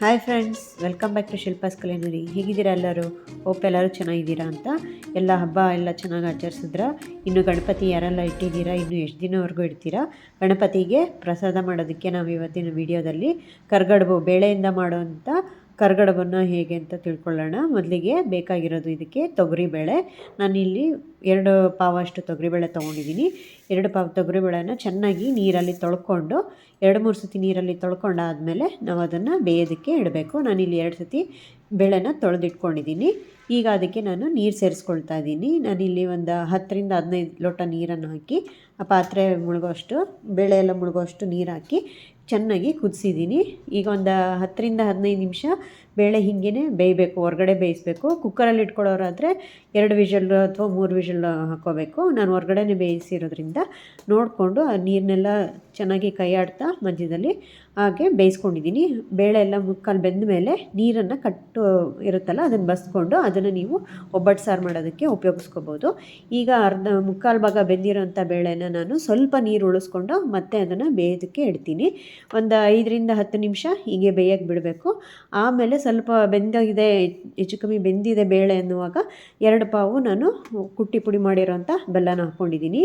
Hi friends welcome back to Shilpa's ಕಲೆನುರಿ ಹೇಗಿದ್ದೀರಾ ಎಲ್ಲರೂ? Hope ಎಲ್ಲರೂ ಚೆನ್ನಾಗಿದ್ದೀರಾ ಅಂತ. ಎಲ್ಲ ಹಬ್ಬ ಎಲ್ಲ ಚೆನ್ನಾಗಿ ಆಚರಿಸಿದ್ರ? ಇನ್ನು ಗಣಪತಿ ಯಾರೆಲ್ಲ ಇಟ್ಟಿದ್ದೀರಾ? ಇನ್ನು ಎಷ್ಟು ದಿನವರೆಗೂ ಇಡ್ತೀರಾ? ಗಣಪತಿಗೆ ಪ್ರಸಾದ ಮಾಡೋದಕ್ಕೆ ನಾವು ಇವತ್ತಿನ ವಿಡಿಯೋದಲ್ಲಿ ಕರ್ಗಡ್ಬು, ಬೇಳೆಯಿಂದ ಮಾಡೋವಂಥ ಕರ್ಗಡಬನ್ನು ಹೇಗೆ ಅಂತ ತಿಳ್ಕೊಳ್ಳೋಣ. ಮೊದಲಿಗೆ ಬೇಕಾಗಿರೋದು ಇದಕ್ಕೆ ತೊಗರಿಬೇಳೆ ನಾನಿಲ್ಲಿ ಎರಡು ಪಾವಷ್ಟು ತೊಗರಿಬೇಳೆ ತೊಗೊಂಡಿದ್ದೀನಿ. ಎರಡು ಪಾವು ತೊಗರಿಬೇಳೆನ ಚೆನ್ನಾಗಿ ನೀರಲ್ಲಿ ತೊಳ್ಕೊಂಡು, ಎರಡು ಮೂರು ಸತಿ ನೀರಲ್ಲಿ ತೊಳ್ಕೊಂಡಾದಮೇಲೆ ನಾವು ಅದನ್ನು ಬೇಯೋದಕ್ಕೆ ಇಡಬೇಕು. ನಾನಿಲ್ಲಿ ಎರಡು ಸತಿ ಬೇಳೆನ ತೊಳೆದಿಟ್ಕೊಂಡಿದ್ದೀನಿ. ಈಗ ಅದಕ್ಕೆ ನಾನು ನೀರು ಸೇರಿಸ್ಕೊಳ್ತಾ ಇದ್ದೀನಿ. ನಾನಿಲ್ಲಿ ಒಂದು ಹತ್ತರಿಂದ ಹದಿನೈದು ಲೋಟ ನೀರನ್ನು ಹಾಕಿ, ಆ ಪಾತ್ರೆ ಮುಳುಗೋಷ್ಟು, ಬೇಳೆ ಎಲ್ಲ ಮುಳುಗೋಷ್ಟು ನೀರು ಹಾಕಿ ಚೆನ್ನಾಗಿ ಕುದಿಸಿದ್ದೀನಿ. ಈಗ ಒಂದು ಹತ್ತರಿಂದ ಹದಿನೈದು ನಿಮಿಷ ಬೇಳೆ ಹೀಗೇ ಬೇಯಬೇಕು, ಹೊರಗಡೆ ಬೇಯಿಸಬೇಕು. ಕುಕ್ಕರಲ್ಲಿ ಇಟ್ಕೊಳ್ಳೋರಾದರೆ ಎರಡು ವಿಷಲ್ ಅಥವಾ ಮೂರು ವಿಷಲ್ ಹಾಕೋಬೇಕು ನಾನು ಹೊರಗಡೆನೇ ಬೇಯಿಸಿರೋದ್ರಿಂದ ನೋಡಿಕೊಂಡು ಆ ನೀರನ್ನೆಲ್ಲ ಚೆನ್ನಾಗಿ ಕೈ ಆಡ್ತಾ ಮಧ್ಯದಲ್ಲಿ ಹಾಗೆ ಬೇಯಿಸ್ಕೊಂಡಿದ್ದೀನಿ. ಬೇಳೆ ಎಲ್ಲ ಮುಕ್ಕಾಲು ಬೆಂದ ಮೇಲೆ ನೀರನ್ನು ಕಟ್ಟು ಇರುತ್ತಲ್ಲ, ಅದನ್ನು ಬಸ್ಕೊಂಡು ಅದನ್ನು ನೀವು ಒಬ್ಬಟ್ಟು ಸಾರು ಮಾಡೋದಕ್ಕೆ ಉಪಯೋಗಿಸ್ಕೋಬೋದು. ಈಗ ಅರ್ಧ ಮುಕ್ಕಾಲು ಭಾಗ ಬೆಂದಿರೋಂಥ ಬೇಳೆನ ನಾನು ಸ್ವಲ್ಪ ನೀರು ಉಳಿಸ್ಕೊಂಡು ಮತ್ತೆ ಅದನ್ನು ಬೇಯೋದಕ್ಕೆ ಇಡ್ತೀನಿ. ಒಂದು ಐದರಿಂದ ಹತ್ತು ನಿಮಿಷ ಹೀಗೆ ಬೇಯಕ್ಕೆ ಬಿಡಬೇಕು. ಆಮೇಲೆ ಸ್ವಲ್ಪ ಬೆಂದಿದೆ ಹೆಚ್ಚು ಕಮ್ಮಿ ಬೆಂದಿದೆ ಬೇಳೆ ಅನ್ನುವಾಗ ಎರಡು ಪಾವು ನಾನು ಕುಟ್ಟಿ ಪುಡಿ ಮಾಡಿರೋಂಥ ಬೆಲ್ಲನ ಹಾಕ್ಕೊಂಡಿದ್ದೀನಿ.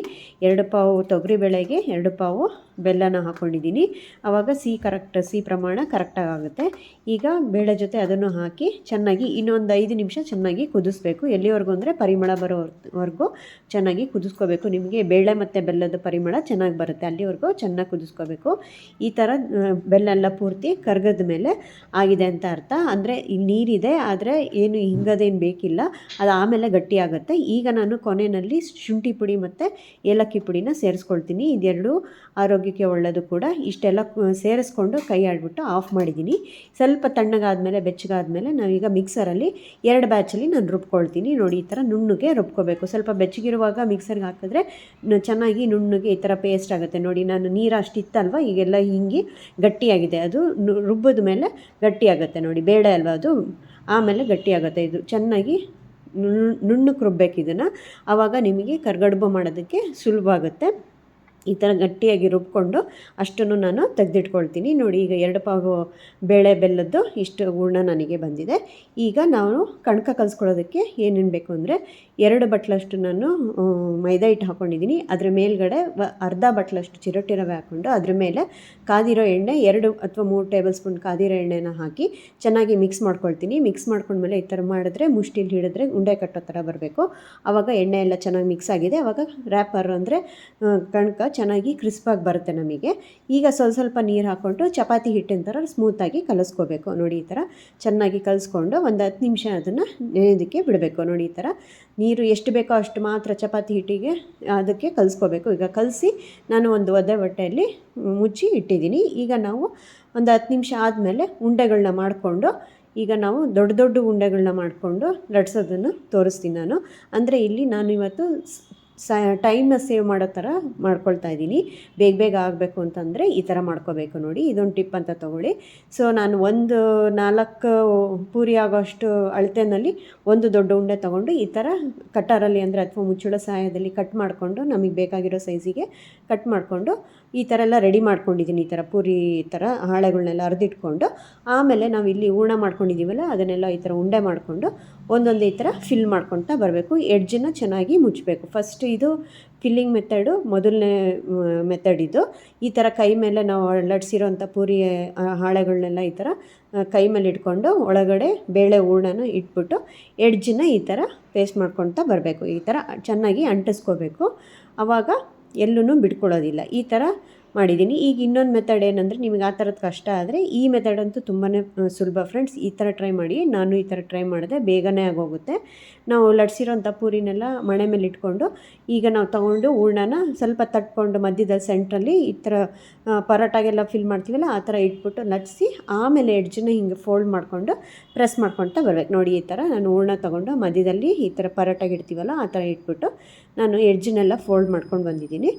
ಎರಡು ಪಾವು ತೊಗರಿ ಬೇಳೆಗೆ, ಎರಡು ಪಾವು ಬೆಲ್ಲನ ಹಾಕ್ಕೊಂಡಿದ್ದೀನಿ. ಆವಾಗ ಸಿಹಿ ಕರೆಕ್ಟ್ ಸಿಹಿ ಪ್ರಮಾಣ ಕರೆಕ್ಟಾಗಿ ಆಗುತ್ತೆ. ಈಗ ಬೇಳೆ ಜೊತೆ ಅದನ್ನು ಹಾಕಿ ಚೆನ್ನಾಗಿ ಇನ್ನೊಂದು ಐದು ನಿಮಿಷ ಚೆನ್ನಾಗಿ ಕುದಿಸ್ಬೇಕು. ಎಲ್ಲಿವರೆಗೂ ಅಂದರೆ ಪರಿಮಳ ಬರೋವರೆಗೂ ಚೆನ್ನಾಗಿ ಕುದಿಸ್ಕೋಬೇಕು. ನಿಮಗೆ ಬೇಳೆ ಮತ್ತು ಬೆಲ್ಲದ ಪರಿಮಳ ಚೆನ್ನಾಗಿ ಬರುತ್ತೆ, ಅಲ್ಲಿವರೆಗೂ ಚೆನ್ನಾಗಿ ಕುದಿಸ್ಕೋಬೇಕು. ಈ ಥರ ಬೆಲ್ಲ ಎಲ್ಲ ಪೂರ್ತಿ ಕರ್ಗದ ಮೇಲೆ ಆಗಿದೆ ಅಂತ ಅರ್ಥ. ಅಂದರೆ ನೀರಿದೆ, ಆದರೆ ಏನು ಹಿಂಗದೇನು ಬೇಕಿಲ್ಲ. ಅದು ಆಮೇಲೆ ಗಟ್ಟಿಯಾಗುತ್ತೆ ಈಗ ನಾನು ಕೊನೆಯಲ್ಲಿ ಶುಂಠಿ ಪುಡಿ ಮತ್ತು ಏಲಕ್ಕಿ ಪುಡಿನ ಸೇರಿಸ್ಕೊಳ್ತೀನಿ. ಇದೆರಡು ಆರೋಗ್ಯಕ್ಕೆ ಒಳ್ಳೆಯದು ಕೂಡ. ಇಷ್ಟೆಲ್ಲ ಸೇರಿಸ್ಕೊಂಡು ಕೈ ಆಡ್ಬಿಟ್ಟು ಆಫ್ ಮಾಡಿದ್ದೀನಿ. ಸ್ವಲ್ಪ ತಣ್ಣಗಾದಮೇಲೆ, ಬೆಚ್ಚಗಾದಮೇಲೆ ನಾವೀಗ ಮಿಕ್ಸರಲ್ಲಿ ಎರಡು ಬ್ಯಾಚಲ್ಲಿ ನಾನು ರುಬ್ಕೊಳ್ತೀನಿ. ನೋಡಿ, ಈ ಥರ ನುಣ್ಣಗೆ ರುಬ್ಕೋಬೇಕು. ಸ್ವಲ್ಪ ಬೆಚ್ಚಗಿರುವಾಗ ಮಿಕ್ಸರ್ಗೆ ಹಾಕಿದ್ರೆ ಚೆನ್ನಾಗಿ ನುಣ್ಣಗೆ ಈ ಥರ ಪೇಸ್ಟ್ ಆಗುತ್ತೆ. ನೋಡಿ, ನಾನು ನೀರು ಅಷ್ಟಿತ್ತಲ್ವ ಈಗೆಲ್ಲ ಹಿಂಗೆ ಗಟ್ಟಿಯಾಗಿದೆ. ಅದು ರುಬ್ಬಿದ ಮೇಲೆ ಗಟ್ಟಿಯಾಗುತ್ತೆ ನೋಡಿ. ಬೇಡ ಅಲ್ವಾ ಅದು? ಆಮೇಲೆ ಗಟ್ಟಿಯಾಗುತ್ತೆ. ಇದು ಚೆನ್ನಾಗಿ ನುಣ್ಣಕ್ಕೆ ರುಬ್ಬೇಕು ಇದನ್ನು. ಆವಾಗ ನಿಮಗೆ ಕರ್ಗಡುಬು ಮಾಡೋದಕ್ಕೆ ಸುಲಭ ಆಗುತ್ತೆ ಈ ಥರ ಗಟ್ಟಿಯಾಗಿ ರುಬ್ಕೊಂಡು ಅಷ್ಟನ್ನು ನಾನು ತೆಗೆದಿಟ್ಕೊಳ್ತೀನಿ. ನೋಡಿ, ಈಗ ಎರಡು ಪಾವು ಬೇಳೆ ಬೆಲ್ಲದ್ದು ಇಷ್ಟು ಹೂರ್ಣ ನನಗೆ ಬಂದಿದೆ. ಈಗ ನಾನು ಕಣಕ ಕಲಿಸ್ಕೊಳ್ಳೋದಕ್ಕೆ ಏನೇನು ಬೇಕು ಅಂದರೆ ಎರಡು ಬಟ್ಲಷ್ಟು ನಾನು ಮೈದಾ ಹಿಟ್ಟು ಹಾಕ್ಕೊಂಡಿದ್ದೀನಿ ಅದರ ಮೇಲ್ಗಡೆ ಅರ್ಧ ಬಟ್ಲಷ್ಟು ಚಿರೋಟಿ ರವೆ ಹಾಕ್ಕೊಂಡು ಅದ್ರ ಮೇಲೆ ಕಾದಿರೋ ಎಣ್ಣೆ ಎರಡು ಅಥವಾ ಮೂರು ಟೇಬಲ್ ಸ್ಪೂನ್ ಕಾದಿರೋ ಎಣ್ಣೆನ ಹಾಕಿ ಚೆನ್ನಾಗಿ ಮಿಕ್ಸ್ ಮಾಡ್ಕೊಳ್ತೀನಿ. ಮಿಕ್ಸ್ ಮಾಡ್ಕೊಂಡ್ಮೇಲೆ ಈ ಥರ ಮಾಡಿದ್ರೆ ಮುಷ್ಟಿಲಿ ಹಿಡಿದ್ರೆ ಉಂಡೆ ಕಟ್ಟೋ ಥರ ಬರಬೇಕು. ಆವಾಗ ಎಣ್ಣೆ ಎಲ್ಲ ಚೆನ್ನಾಗಿ ಮಿಕ್ಸ್ ಆಗಿದೆ. ಆವಾಗ ರ್ಯಾಪರ್ ಅಂದರೆ ಕಣಕ ಚೆನ್ನಾಗಿ ಕ್ರಿಸ್ಪಾಗಿ ಬರುತ್ತೆ ನಮಗೆ. ಈಗ ಸ್ವಲ್ಪ ಸ್ವಲ್ಪ ನೀರು ಹಾಕ್ಕೊಂಡು ಚಪಾತಿ ಹಿಟ್ಟಿನ ಥರ ಸ್ಮೂತಾಗಿ ಕಲಿಸ್ಕೋಬೇಕು. ನೋಡಿ ಈ ಥರ ಚೆನ್ನಾಗಿ ಕಲಿಸ್ಕೊಂಡು ಒಂದು ಹತ್ತು ನಿಮಿಷ ಅದನ್ನು ನೆನೆಯೋದಕ್ಕೆ ಬಿಡಬೇಕು. ನೋಡಿ ಈ ಥರ ನೀರು ಎಷ್ಟು ಬೇಕೋ ಅಷ್ಟು ಮಾತ್ರ ಚಪಾತಿ ಹಿಟ್ಟಿಗೆ ಅದಕ್ಕೆ ಕಲಿಸ್ಕೋಬೇಕು. ಈಗ ಕಲಸಿ ನಾನು ಒಂದು ಒದ್ದೆ ಬಟ್ಟೆಯಲ್ಲಿ ಮುಚ್ಚಿ ಇಟ್ಟಿದ್ದೀನಿ. ಈಗ ನಾವು ಒಂದು ಹತ್ತು ನಿಮಿಷ ಆದಮೇಲೆ ಉಂಡೆಗಳನ್ನ ಮಾಡಿಕೊಂಡು ಈಗ ನಾವು ದೊಡ್ಡ ದೊಡ್ಡ ಉಂಡೆಗಳನ್ನ ಮಾಡಿಕೊಂಡು ಲಟ್ಸೋದನ್ನು ತೋರಿಸ್ತೀನಿ ನಾನು. ಅಂದರೆ ಇಲ್ಲಿ ನಾನು ಇವತ್ತು ಸ ಟೈಮ್ನ ಸೇವ್ ಮಾಡೋ ಥರ ಮಾಡ್ಕೊಳ್ತಾ ಇದ್ದೀನಿ. ಬೇಗ ಬೇಗ ಆಗಬೇಕು ಅಂತಂದರೆ ಈ ಥರ ಮಾಡ್ಕೋಬೇಕು ನೋಡಿ. ಇದೊಂದು ಟಿಪ್ ಅಂತ ತೊಗೊಳ್ಳಿ. ಸೊ ನಾನು ಒಂದು ನಾಲ್ಕು ಪೂರಿ ಆಗೋಷ್ಟು ಅಳತೆನಲ್ಲಿ ಒಂದು ದೊಡ್ಡ ಉಂಡೆ ತೊಗೊಂಡು ಈ ಥರ ಕಟ್ಟಾರಲ್ಲಿ ಅಂದರೆ ಅಥವಾ ಮುಚ್ಚಳ ಸಹಾಯದಲ್ಲಿ ಕಟ್ ಮಾಡಿಕೊಂಡು ನಮಗೆ ಬೇಕಾಗಿರೋ ಸೈಜಿಗೆ ಕಟ್ ಮಾಡಿಕೊಂಡು ಈ ಥರ ಎಲ್ಲ ರೆಡಿ ಮಾಡ್ಕೊಂಡಿದ್ದೀನಿ. ಈ ಥರ ಪೂರಿ ಥರ ಹಾಳೆಗಳನ್ನೆಲ್ಲ ಅರ್ದಿಟ್ಕೊಂಡು. ಆಮೇಲೆ ನಾವು ಇಲ್ಲಿ ಹೂರ್ಣ ಮಾಡ್ಕೊಂಡಿದ್ದೀವಲ್ಲ ಅದನ್ನೆಲ್ಲ ಈ ಥರ ಉಂಡೆ ಮಾಡಿಕೊಂಡು ಒಂದೊಂದು ಥರ ಫಿಲ್ ಮಾಡ್ಕೊತಾ ಬರಬೇಕು. ಎಡ್ಜನ್ನು ಚೆನ್ನಾಗಿ ಮುಚ್ಚಬೇಕು. ಫಸ್ಟ್ ಇದು ಫಿಲ್ಲಿಂಗ್ ಮೆಥಡು ಮೊದಲನೇ ಮೆಥಡ್ ಇದು. ಈ ಥರ ಕೈ ಮೇಲೆ ನಾವು ಲಟ್ಸಿರೋಂಥ ಪೂರಿ ಹಾಳೆಗಳನ್ನೆಲ್ಲ ಈ ಥರ ಕೈ ಮೇಲೆ ಇಟ್ಕೊಂಡು ಒಳಗಡೆ ಬೇಳೆ ಹೂರ್ಣನ ಇಟ್ಬಿಟ್ಟು ಎಡ್ಜನ್ನ ಈ ಥರ ಪೇಸ್ಟ್ ಮಾಡ್ಕೊತಾ ಬರಬೇಕು. ಈ ಥರ ಚೆನ್ನಾಗಿ ಅಂಟಿಸ್ಕೋಬೇಕು. ಆವಾಗ ಎಲ್ಲೂ ಬಿಟ್ಕೊಳ್ಳೋದಿಲ್ಲ. ಈ ಥರ ಮಾಡಿದ್ದೀನಿ. ಈಗ ಇನ್ನೊಂದು ಮೆಥಡ್ ಏನಂದರೆ ನಿಮಗೆ ಆ ಥರದ್ದು ಕಷ್ಟ ಆದರೆ ಈ ಮೆಥಡ್ ಅಂತೂ ತುಂಬಾ ಸುಲಭ ಫ್ರೆಂಡ್ಸ್ ಈ ಥರ ಟ್ರೈ ಮಾಡಿ. ನಾನು ಈ ಥರ ಟ್ರೈ ಮಾಡಿದೆ ಬೇಗನೆ ಆಗೋಗುತ್ತೆ. ನಾವು ಲಟ್ಸಿರೋಂಥ ಪೂರಿನೆಲ್ಲ ಮಣೆ ಮೇಲೆ ಇಟ್ಕೊಂಡು ಈಗ ನಾವು ತೊಗೊಂಡು ಹೂರ್ಣನ ಸ್ವಲ್ಪ ತಟ್ಕೊಂಡು ಮಧ್ಯದಲ್ಲಿ ಸೆಂಟ್ರಲ್ಲಿ ಈ ಥರ ಪರೋಟಾಗೆಲ್ಲ ಫಿಲ್ ಮಾಡ್ತೀವಲ್ಲ ಆ ಥರ ಇಟ್ಬಿಟ್ಟು ಲಟ್ಸಿ ಆಮೇಲೆ ಎಡ್ಜನ್ನ ಹಿಂಗೆ ಫೋಲ್ಡ್ ಮಾಡಿಕೊಂಡು ಪ್ರೆಸ್ ಮಾಡ್ಕೊಳ್ತಾ ಬರ್ಬೇಕು. ನೋಡಿ ಈ ಥರ ನಾನು ಹೂರ್ಣ ತೊಗೊಂಡು ಮಧ್ಯದಲ್ಲಿ ಈ ಥರ ಪರೋಟಾಗೆ ಇಡ್ತೀವಲ್ಲ ಆ ಥರ ಇಟ್ಬಿಟ್ಟು ನಾನು ಎಡ್ಜನ್ನೆಲ್ಲ ಫೋಲ್ಡ್ ಮಾಡ್ಕೊಂಡು ಬಂದಿದ್ದೀನಿ.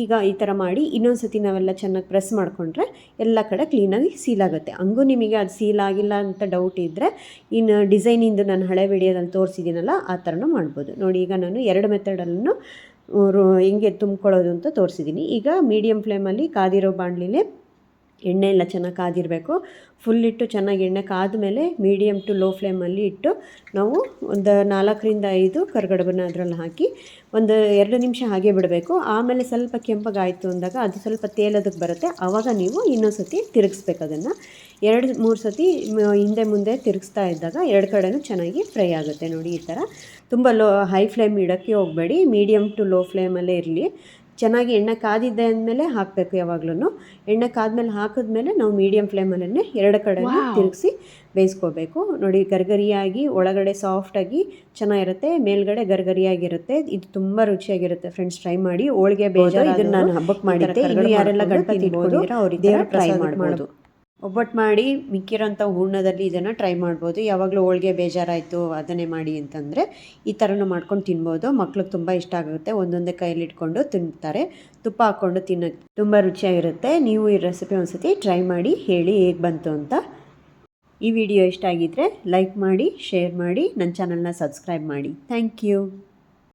ಈಗ ಈ ಥರ ಮಾಡಿ ಇನ್ನೊಂದು ಸತಿ ನಾವೆಲ್ಲ ಚೆನ್ನಾಗಿ ಪ್ರೆಸ್ ಮಾಡಿಕೊಂಡ್ರೆ ಎಲ್ಲ ಕಡೆ ಕ್ಲೀನಾಗಿ ಸೀಲ್ ಆಗುತ್ತೆ. ಹಂಗೂ ನಿಮಗೆ ಅದು ಸೀಲ್ ಆಗಿಲ್ಲ ಅಂತ ಡೌಟ್ ಇದ್ದರೆ ಇನ್ನು ಡಿಸೈನಿಂದು ನಾನು ಹಳೆ ವಿಡಿಯೋದಲ್ಲಿ ತೋರಿಸಿದ್ದೀನಲ್ಲ, ಆ ಥರನೂ ಮಾಡ್ಬೋದು. ನೋಡಿ, ಈಗ ನಾನು ಎರಡು ಮೆಥಡಲ್ಲೂ ಹೆಂಗೆ ತುಂಬ್ಕೊಳ್ಳೋದು ಅಂತ ತೋರಿಸಿದ್ದೀನಿ. ಈಗ ಮೀಡಿಯಮ್ ಫ್ಲೇಮಲ್ಲಿ ಕಾದಿರೋ ಬಾಣಲಿಲೇ ಎಣ್ಣೆ ಎಲ್ಲ ಚೆನ್ನಾಗಿ ಕಾದಿರಬೇಕು. ಫುಲ್ ಇಟ್ಟು ಚೆನ್ನಾಗಿ ಎಣ್ಣೆ ಕಾದ ಮೇಲೆ ಮೀಡಿಯಮ್ ಟು ಲೋ ಫ್ಲೇಮಲ್ಲಿ ಇಟ್ಟು ನಾವು ಒಂದು ನಾಲ್ಕರಿಂದ ಐದು ಕರ್ಗಡಬನ್ನ ಅದರಲ್ಲಿ ಹಾಕಿ ಒಂದು ಎರಡು ನಿಮಿಷ ಹಾಗೆ ಬಿಡಬೇಕು. ಆಮೇಲೆ ಸ್ವಲ್ಪ ಕೆಂಪಗಾಯಿತು ಅಂದಾಗ ಅದು ಸ್ವಲ್ಪ ತೇಲೋದಕ್ಕೆ ಬರುತ್ತೆ. ಆವಾಗ ನೀವು ಇನ್ನೊಂದು ಸತಿ ತಿರುಗಿಸ್ಬೇಕು ಅದನ್ನು. ಎರಡು, ಮೂರು ಸತಿ ಹಿಂದೆ ಮುಂದೆ ತಿರುಗಿಸ್ತಾ ಇದ್ದಾಗ ಎರಡು ಕಡೆನೂ ಚೆನ್ನಾಗಿ ಫ್ರೈ ಆಗುತ್ತೆ ನೋಡಿ ಈ ಥರ ತುಂಬ ಲೋ, ಹೈ ಫ್ಲೇಮ್ ಇಡೋಕ್ಕೆ ಹೋಗಬೇಡಿ. ಮೀಡಿಯಮ್ ಟು ಲೋ ಫ್ಲೇಮಲ್ಲೇ ಇರಲಿ. ಚೆನ್ನಾಗಿ ಎಣ್ಣೆ ಕಾದಿದ್ದೆ ಅಂದಮೇಲೆ ಹಾಕಬೇಕು ಯಾವಾಗ್ಲೂ ಎಣ್ಣೆ ಕಾದ್ಮೇಲೆ ಹಾಕಿದ್ಮೇಲೆ ನಾವು ಮೀಡಿಯಮ್ ಫ್ಲೇಮಲ್ಲೇ ಎರಡು ಕಡೆ ತಿರುಗಿಸಿ ಬೇಯಿಸ್ಕೋಬೇಕು. ನೋಡಿ ಗರ್ಗರಿಯಾಗಿ ಒಳಗಡೆ ಸಾಫ್ಟಾಗಿ ಚೆನ್ನಾಗಿರುತ್ತೆ ಮೇಲ್ಗಡೆ ಗರ್ಗರಿಯಾಗಿರುತ್ತೆ. ಇದು ತುಂಬ ರುಚಿಯಾಗಿರುತ್ತೆ ಫ್ರೆಂಡ್ಸ್ ಟ್ರೈ ಮಾಡಿ ಹೋಳಿಗೆ ಬೇಜಾರು ಇದನ್ನ ನಾನು ಹಬ್ಬಕ್ಕೆ ಮಾಡಿದ್ದೆ. ಇನ್ನು ಯಾರೆಲ್ಲ ಗಣಪತಿ ಇಟ್ಕೊಂಡಿರೋ ಅವ್ರಿಗೆ ಟ್ರೈ ಮಾಡ್ಬೋದು. ಒಬ್ಬಟ್ಟು ಮಾಡಿ ಮಿಕ್ಕಿರೋಂಥ ಹೂರ್ಣದಲ್ಲಿ ಇದನ್ನು ಟ್ರೈ ಮಾಡ್ಬೋದು. ಯಾವಾಗಲೂ ಹೋಳಿಗೆ ಬೇಜಾರಾಯಿತು, ಅದನ್ನೇ ಮಾಡಿ ಅಂತಂದರೆ ಈ ಥರನೂ ಮಾಡ್ಕೊಂಡು ತಿನ್ಬೋದು. ಮಕ್ಳಿಗೆ ತುಂಬ ಇಷ್ಟ ಆಗುತ್ತೆ. ಒಂದೊಂದೇ ಕೈಯಲ್ಲಿ ಇಟ್ಕೊಂಡು ತಿಂತಾರೆ ತುಪ್ಪ ಹಾಕ್ಕೊಂಡು ತಿನ್ನೋಕ್ಕೆ ತುಂಬ ರುಚಿಯಾಗಿರುತ್ತೆ. ನೀವು ಈ ರೆಸಿಪಿ ಒಂದ್ಸತಿ ಟ್ರೈ ಮಾಡಿ ಹೇಳಿ ಹೇಗೆ ಬಂತು ಅಂತ. ಈ ವಿಡಿಯೋ ಇಷ್ಟ ಆಗಿದ್ದರೆ ಲೈಕ್ ಮಾಡಿ ಶೇರ್ ಮಾಡಿ ನನ್ನ ಚಾನಲ್ನ ಸಬ್ಸ್ಕ್ರೈಬ್ ಮಾಡಿ. Thank you